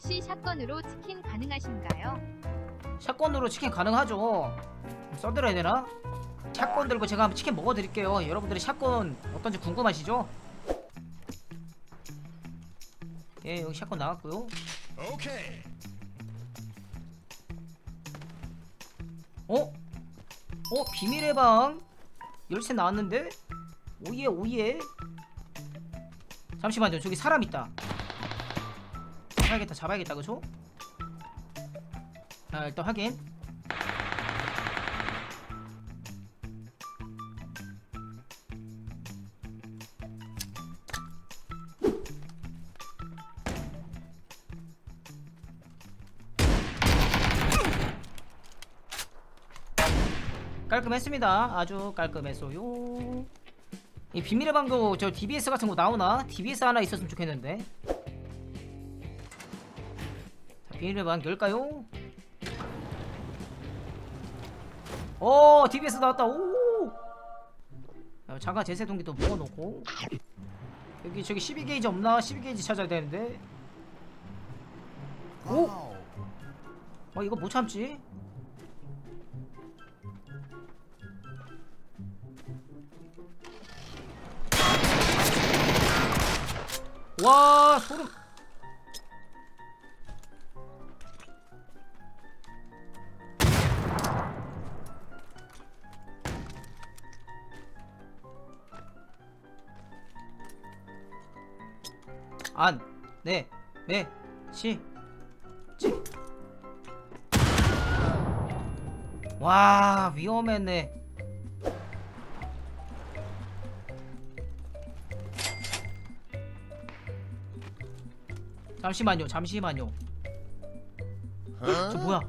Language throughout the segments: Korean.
혹시 샷건으로 치킨 가능하신가요? 샷건으로 치킨 가능하죠 써드려야 되나? 샷건 들고 제가 한번 치킨 먹어드릴게요 여러분들이 샷건 어떤지 궁금하시죠? 예 여기 샷건 나왔고요 Okay. 어? 어 비밀의 방 열쇠 나왔는데? 오예 오예 잠시만요 저기 사람 있다 잡아야겠다 잡아야겠다 그죠? 자 일단 확인 깔끔했습니다. 아주 깔끔했어요. 이 비밀의 방도 저 DBS 같은 거 나오나? DBS 하나 있었으면 좋겠는데. 방 열까요? 오, DBS 나왔다. 오. 야, 잠깐 제세동기도 모아놓고. 여기 저기 12게이지 없나? 12게이지 찾아야 되는데. 오. 어 이거 못 참지? 와 소름 안, 네, 네, 시, 지. 와 위험했네. 잠시만요 잠시만요? 저 뭐야?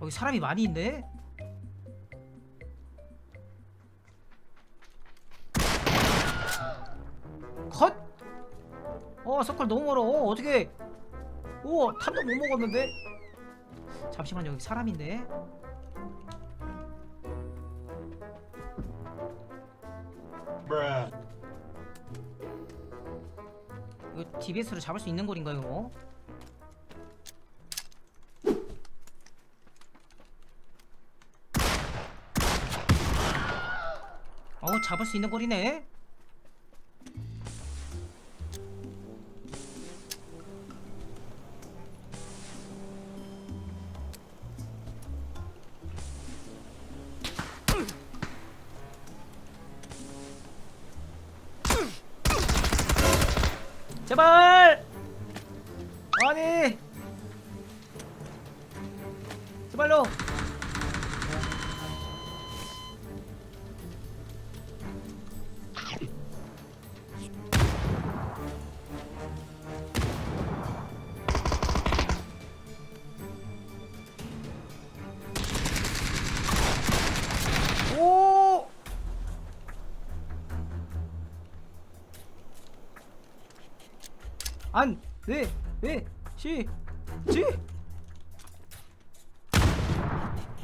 여기 사람이 많이 있네 서클 너무 멀어. 어, 어떻게 오 탑도 못 먹었는데? 잠시만요 여기 사람인데. 이거 DBS로 잡을 수 있는 거인가요 이거? 어우 잡을 수 있는 거리네 제발! 아니! 제발로 네, 네, 시, 지.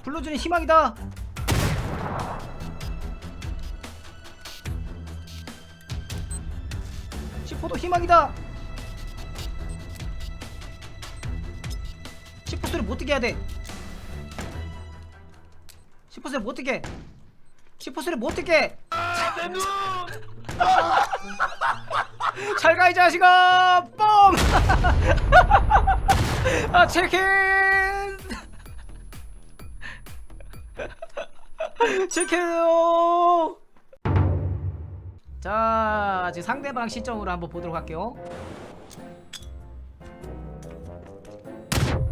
불러주는 희망이다. 시포도 희망이다. 시포스를 못 뛰게 해야 돼. 시포스를 못 뛰게. 시포스를 못 뛰게. 잘가 이 자식아 뻥! 아 치킨! 치킨요! 자 지금 상대방 시점으로 한번 보도록 할게요.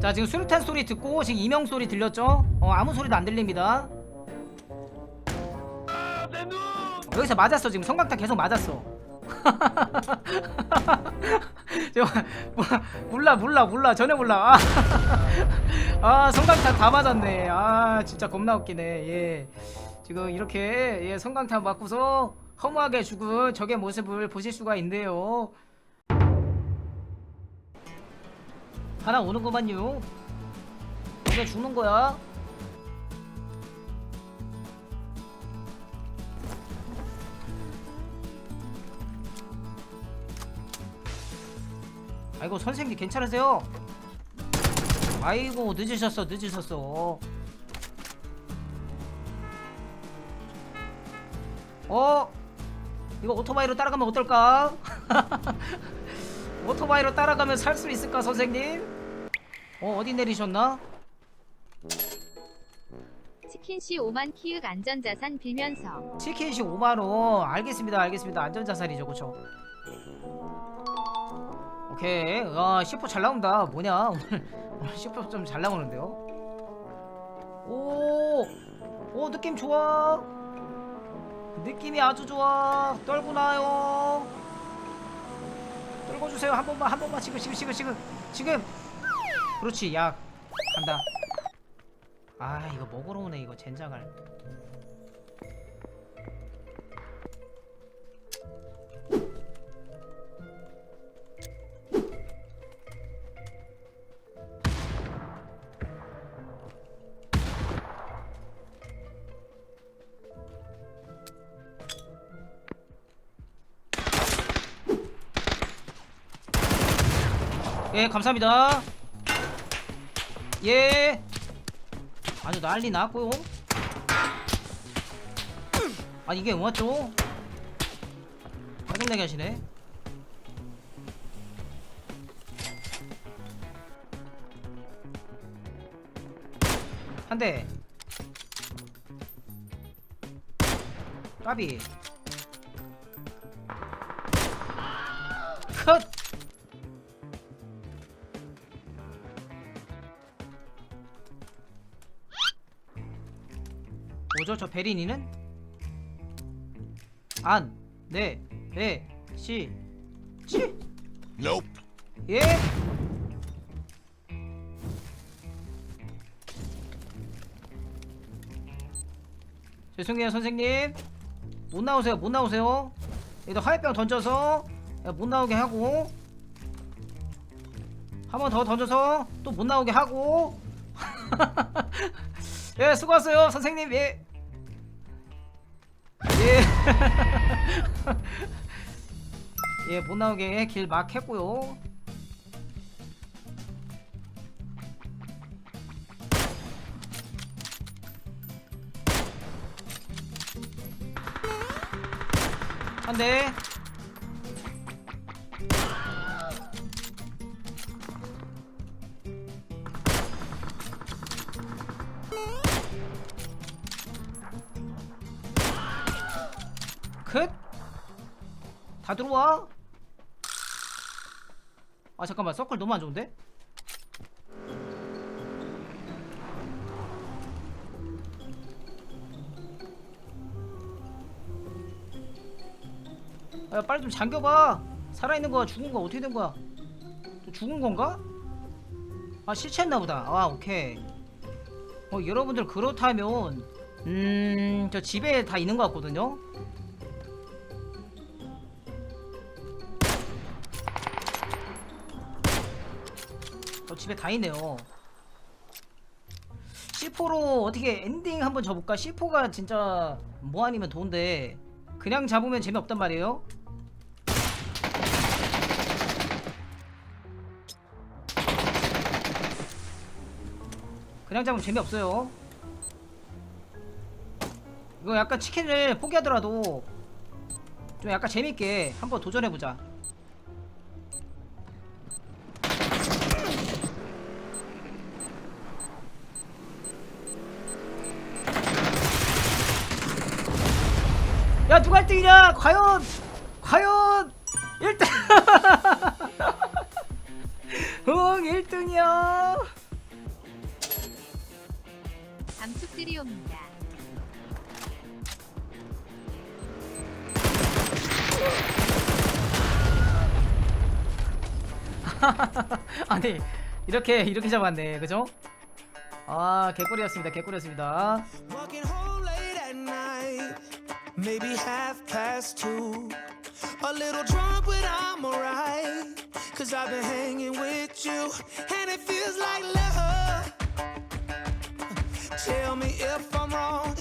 자 지금 수류탄 소리 듣고 지금 이명 소리 들렸죠? 어 아무 소리도 안 들립니다. 여기서 맞았어 지금. 성광탄 계속 맞았어 저, 뭐, 몰라 몰라 몰라. 전혀 몰라. 아, 아 성광탄 다 맞았네. 아 진짜 겁나 웃기네. 예. 지금 이렇게 예, 성광탄 맞고서 허무하게 죽은 적의 모습을 보실 수가 있네요. 하나 오는구만요. 이제 죽는 거야 아이고 선생님 괜찮으세요? 아이고 늦으셨어 늦으셨어 어? 이거 오토바이로 따라가면 어떨까? 오토바이로 따라가면 살 수 있을까 선생님? 어 어디 내리셨나? 치킨씨 5만 키읔 안전자산 빌면서 치킨시 5만원 알겠습니다 알겠습니다 안전자산이죠 그쵸 오케이. 아10%잘 나온다. 뭐냐? 오늘. 오늘 10%좀 잘 나오는데요? 오, 오 느낌 좋아. 느낌이 아주 좋아. 떨고 나요. 떨고 주세요. 한 번만 한 번만. 지금 지금 지금 지금. 지금. 그렇지. 약 간다. 아 이거 먹으러 오네. 이거 젠장을 예 감사합니다. 예. 아주 난리 났고요. 아 이게 맞죠? 짜증나게 하시네. 한대. 까비 뭐죠? 저 베리니는? 안, 네, 배, 시, 치, Nope. 예? 죄송해요 선생님. 못 나오세요 못 나오세요. 여기다 화염병 던져서 못 나오게 하고. 한 번 더 던져서 또 못 나오게 하고. 예 수고하셨어요 선생님. 예 예. 예, 못 나오게 길 막 했고요. 한 대. 다 들어와. 아 잠깐만. 서클 너무 안 좋은데? 야 빨리 좀 잠겨봐. 살아있는 거야. 죽은 거야. 어떻게 된 거야? 또 죽은 건가? 아 시체했나 보다. 아 오케이. 어 여러분들 그렇다면 음 저 집에 다 있는 것 같거든요 집에 다 있네요. C4로 어떻게 엔딩 한번 접을까? C4가 진짜 뭐 아니면 돈데 그냥 잡으면 재미없단 말이에요. 그냥 잡으면 재미없어요. 이거 약간 치킨을 포기하더라도 좀 약간 재밌게 한번 도전해보자. 1등이냐 과연 과연 1등. 응 1등이야 감축들이 옵니다. 아니 이렇게 이렇게 잡았네. 그죠? 아 개꿀이었습니다. 개꿀이었습니다 maybe half past two. A little drunk, but I'm alright. Cause I've been hanging with you, and it feels like love. Tell me if I'm wrong,